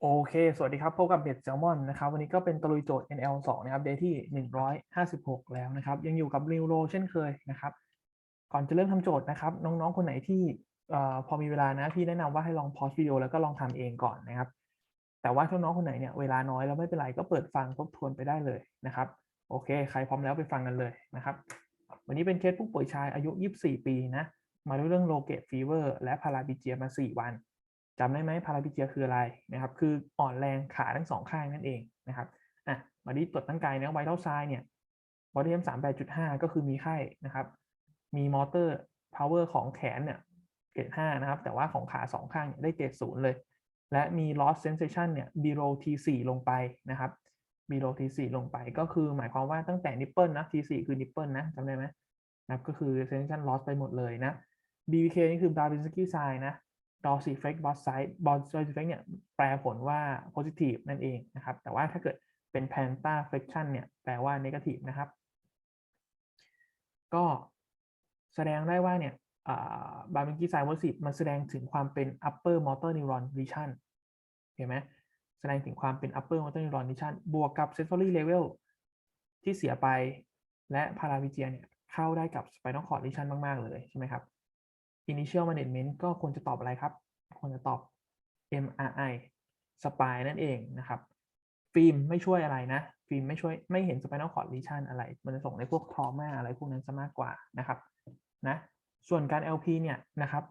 โอเค สวัสดีครับ พบกับเบ็ดแซลมอนนะครับ วันนี้ก็เป็นตลุยโจทย์ NL 2 นะครับ เดย์ที่ 156 แล้วนะครับ ยังอยู่กับริวโรเช่นเคยนะครับ ก่อนจะเริ่มทำโจทย์นะครับ น้องๆ คนไหนที่พอมีเวลานะ พี่แนะนำว่าให้ลองพอสวิดีโอแล้วก็ลองทำเองก่อนนะครับ แต่ว่าถ้าน้องคนไหนเนี่ยเวลาน้อยแล้วไม่เป็นไรก็เปิดฟังทบทวนไปได้เลยนะครับ โอเค ใครพร้อมแล้วไปฟังกันเลยนะครับ วันนี้เป็นเคสผู้ป่วยชายอายุ 24 ปีนะ มาด้วยเรื่องโลเกตฟีเวอร์และพาราบิเจียมา 4 วัน จำได้ไหมพาราบิเจียคืออะไรนะครับ คืออ่อนแรงขาทั้งสองข้างนั่นเองนะครับอะมาดีตรวจร่างกายเนื้อไวท์เท่าไซเนี่ยบอดี้เอ็มสามแปดจุดห้าก็คือมีไข้นะครับ มีมอเตอร์พาวเวอร์ของแขนเนี่ยเกรดห้านะครับ แต่ว่าของขาสองข้างเนี่ยได้เกรดศูนย์เลย และมี loss sensation เนี่ย below T4 ลงไปนะครับ below T4 ลงไปก็คือหมายความว่าตั้งแต่ nipple นะ T4 คือ nipple นะจำได้ไหมนะครับก็คือ sensation loss ไปหมดเลยนะ BBK นี่คือ Babinski sign นะ dorsiflex bot side bot dorsiflex เนี่ยแปลผลว่า positive นั่นเองนะครับ แต่ว่าถ้าเกิดเป็น plantar flexion เนี่ยแปลว่า negative นะครับ ก็แสดงได้ว่าเนี่ยบาร์มิกี้ไซเวอร์สิมันแสดงถึงความเป็น upper motor neuron lesion เห็นไหมแสดงถึงความเป็น upper motor neuron lesion บวกกับ sensory level ที่เสียไปและพาราวิเจียเนี่ยเข้าได้กับ spinal cord lesion มาก ๆ เลยใช่ไหมครับ initial management ก็ควรจะตอบอะไรครับ ควรจะตอบ MRI สปายนั่นเองนะครับ ฟิล์มไม่ช่วยอะไรนะ ฟิล์มไม่ช่วยไม่เห็น spinal cord lesion อะไร มันจะส่งในพวก trauma อะไรพวกนั้นซะมากกว่านะครับนะส่วนการ LP เนี่ยนะครับ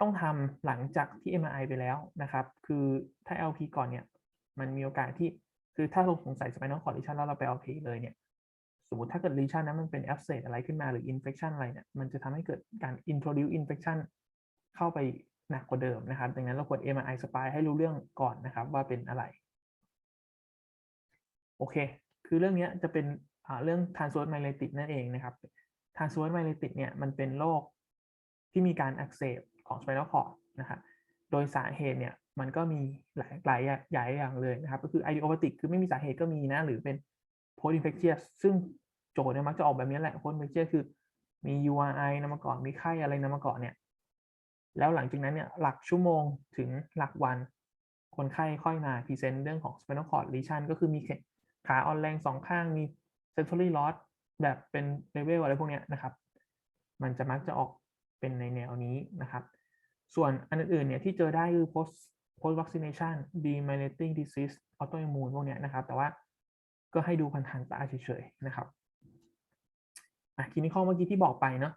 ต้องทำหลังจากที่ MRI ไปแล้วนะครับ คือถ้า LP ก่อนเนี่ย มันมีโอกาสที่คือถ้าเราสงสัย spinal cord lesion แล้วเราไป LP เลยเนี่ย สมมติถ้าเกิด lesion นั้นมันเป็น abscess อะไรขึ้นมาหรือ infection อะไรเนี่ยมันจะทำให้เกิดการ introduce infection เข้าไปหนักกว่าเดิมนะครับ ดังนั้นเราควร MRI spy ให้รู้เรื่องก่อนนะครับว่าเป็นอะไร โอเค คือเรื่องนี้จะเป็นเรื่อง transverse myelitis นั่นเองนะครับ transverse myelitis เนี่ยมันเป็นโรคที่มีการอักเสบของ spinal cord นะครับโดยสาเหตุเนี่ยมันก็มีหลายหลายหลายอย่างเลยนะครับ ก็คือ idiopathic คือไม่มีสาเหตุก็มีนะ หรือเป็น post infectious ซึ่ง โจทย์เนี่ยมักจะออกแบบนี้แหละ post infectious คือมี URI นำมาก่อนมีไข้อะไรนำมาก่อนเนี่ยแล้วหลังจากนั้นเนี่ยหลักชั่วโมงถึงหลักวัน คนไข้ค่อยมาพรีเซนต์เรื่องของ spinal cord lesion ก็คือมีขาอ่อนแรงสองข้างมี sensory loss แบบเป็นเลเวลอะไรพวกนี้นะครับ มันจะมักจะออกเป็นในแนวนี้นะครับ ส่วนอันอื่นๆเนี่ยที่เจอได้คือ post post vaccination demyelinating disease autoimmune พวกนี้นะครับ แต่ว่าก็ให้ดูผ่านๆตาเฉยๆนะครับ อะทีนี้ข้อเมื่อกี้ที่บอกไปเนาะ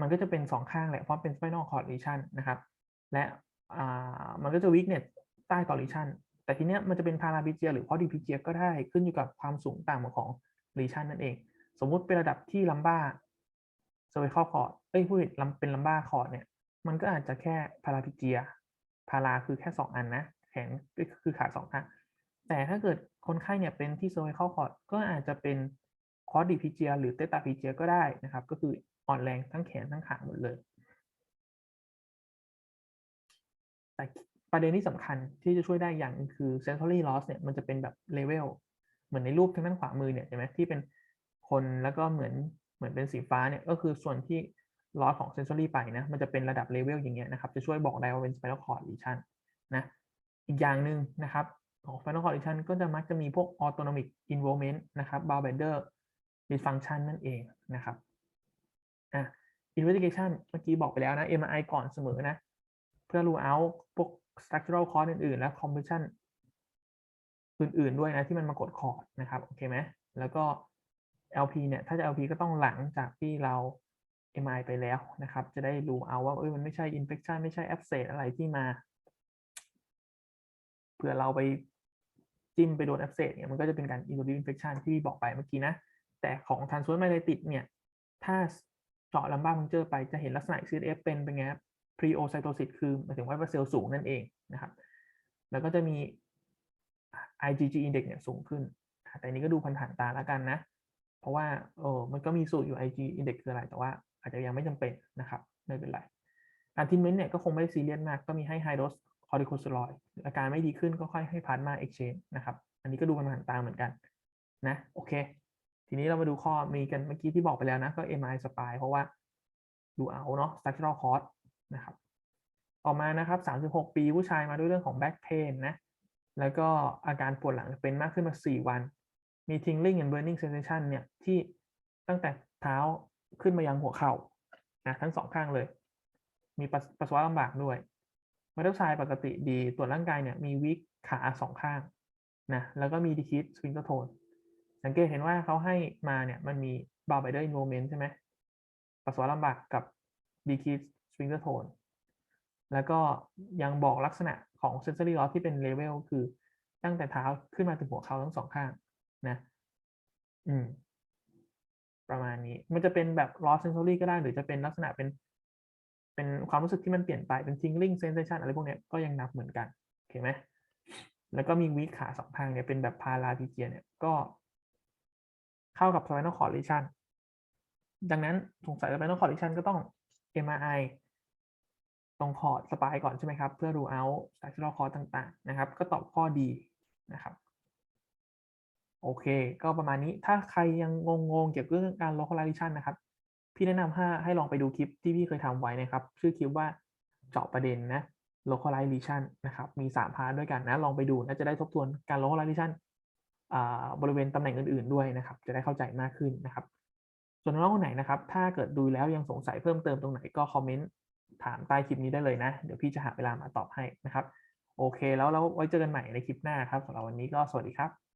มันก็จะเป็นสองข้างแหละเพราะเป็น spinal cord lesion นะครับ และอ่ามันก็จะ weakness ใต้ต่อ lesion แต่ทีเนี้ยมันจะเป็นพาราบิเจียหรือพอดีพิเจียก็ได้ขึ้นอยู่กับความสูงต่ำของ lesion นั่นเอง สมมุติเป็นระดับที่ลัมบ้า cervical cord เอ้ยพูดผิดเป็นลัมบ้าคอร์ดเนี่ยมันก็อาจจะแค่พาราพิเจียพาราคือแค่ 2 อันนะแขนก็คือขาสองข้างแต่ถ้าเกิดคนไข้เนี่ยเป็นที่ cervical cord ก็อาจจะเป็น คอร์ดิพิเจียหรือเตตาพิเจียก็ได้นะครับ ก็คืออ่อนแรงทั้งแขนทั้งขาหมดเลย แต่ประเด็นที่สำคัญที่จะช่วยได้อย่างคือ sensory loss เนี่ยมันจะเป็นแบบเลเวลเหมือนในรูปทางด้านขวามือเนี่ยเห็นไหมที่เป็นคนแล้วก็เหมือนเหมือนเป็นสีฟ้าเนี่ยก็คือส่วนที่ loss ของ sensory ไปนะมันจะเป็นระดับเลเวลอย่างเงี้ยนะครับจะช่วยบอกได้ว่าเป็น spinal cord lesion นะอีกอย่างหนึ่งนะครับของ spinal cord lesion ก็จะมักจะมีพวก autonomic involvement นะครับ bowel dysfunction นั่นเองนะครับอะ investigation เมื่อกี้บอกไปแล้วนะ MRI ก่อนเสมอนะ เพื่อ rule out พวก structural cause อื่น ๆ และ compression อื่น ๆ ด้วยนะ ที่มันมากดคอร์ดนะครับ โอเคไหมแล้วก็ LP เนี่ย ถ้าจะ LP ก็ต้องหลังจากที่เรา MRI ไปแล้วนะครับ จะได้ rule out ว่าเอ้ยมันไม่ใช่ infection ไม่ใช่ abscess อะไรที่มา เผื่อเราไปจิ้มไปโดน abscess เนี่ยมันก็จะเป็นการ introduce infection ที่บอกไปเมื่อกี้นะ แต่ของ transverse myelitis เนี่ย ถ้าเจาะลัมบ้าพังเจอร์ไปจะเห็นลักษณะ CSF เป็นเป็นไงครับ preocytosis คือหมายถึงว่าเซลล์สูงนั่นเองนะครับ แล้วก็จะมี IgG index เนี่ยสูงขึ้น แต่นี้ก็ดูผ่านๆตาแล้วกันนะ เพราะว่าเออมันก็มีสูตรอยู่ IgG index คืออะไร แต่ว่าอาจจะยังไม่จำเป็นนะครับ ไม่เป็นไร การทิมเมนต์เนี่ยก็คงไม่ซีเรียสมาก ก็มีให้ high dose corticosteroid อาการไม่ดีขึ้นก็ค่อยให้พาร์มา exchange นะครับ อันนี้ก็ดูผ่านๆตาเหมือนกันนะ โอเค ทีนี้เรามาดูข้อมีกันเมื่อกี้ที่บอกไปแล้วนะก็ MI spy เพราะว่าดูเอาเนาะ structural cause นะครับ ต่อมานะครับ 36 ปีผู้ชายมาด้วยเรื่องของ back pain นะ แล้วก็อาการปวดหลังเป็นมากขึ้นมา 4 วัน มี tingling and burning sensation เนี่ย ที่ตั้งแต่เท้าขึ้นมายังหัวเข่านะทั้งสองข้างเลย มีปัสสาวะลำบากด้วยมาเตอร์ไซปกติดีตรวจร่างกายเนี่ยมีวิกขาสองข้างนะแล้วก็มีดีคิดสวิงเกอร์โทน สังเกตเห็นว่าเขาให้มาเนี่ยมันมีบาร์ไบเดอร์อินโวเมนต์ใช่ไหมปัสสาวะลำบากกับดีคิดสวิงเกอร์โทนแล้วก็ยังบอกลักษณะของเซน s o รี่ลอสที่เป็นเลเวลคือตั้งแต่เท้าขึ้นมาถึงหัวเข่าทั้งสองข้างนะ อืม ประมาณนี้ มันจะเป็นแบบ loss sensory ก็ได้ หรือจะเป็นลักษณะเป็น เป็นความรู้สึกที่มันเปลี่ยนไป เป็น tingling sensation อะไรพวกเนี้ยก็ยังนับเหมือนกัน โอเคไหม แล้วก็มีวิขาสองข้างเนี่ย เป็นแบบ paraplegia เนี่ย ก็ เข้ากับ spinal cord lesion ดังนั้นสงสัย spinal cord lesion ก็ต้อง MRI ตรงคอร์ดสปายก่อนใช่ไหมครับ เพื่อ rule out structural cause ต่างๆ นะครับ ก็ตอบข้อดีนะครับ โอเค ก็ประมาณนี้ถ้าใครยังงงๆ เกี่ยวกับเรื่องการ localization นะครับ พี่แนะนำให้ให้ลองไปดูคลิปที่พี่เคยทำไว้นะครับ ชื่อคลิปว่าเจาะประเด็นนะ localization นะครับ มี 3 พาร์ทด้วยกันนะ ลองไปดูนะจะได้ทบทวนการ localization บริเวณตำแหน่งอื่นๆด้วยนะครับ จะได้เข้าใจมากขึ้นนะครับ ส่วนน้องคนไหนนะครับ ถ้าเกิดดูแล้วยังสงสัยเพิ่มเติมตรงไหนก็คอมเมนต์ถามใต้คลิปนี้ได้เลยนะ เดี๋ยวพี่จะหาเวลามาตอบให้นะครับ โอเค แล้วเราไว้เจอกันใหม่ในคลิปหน้าครับสำหรับวันนี้ก็สวัสดีครับ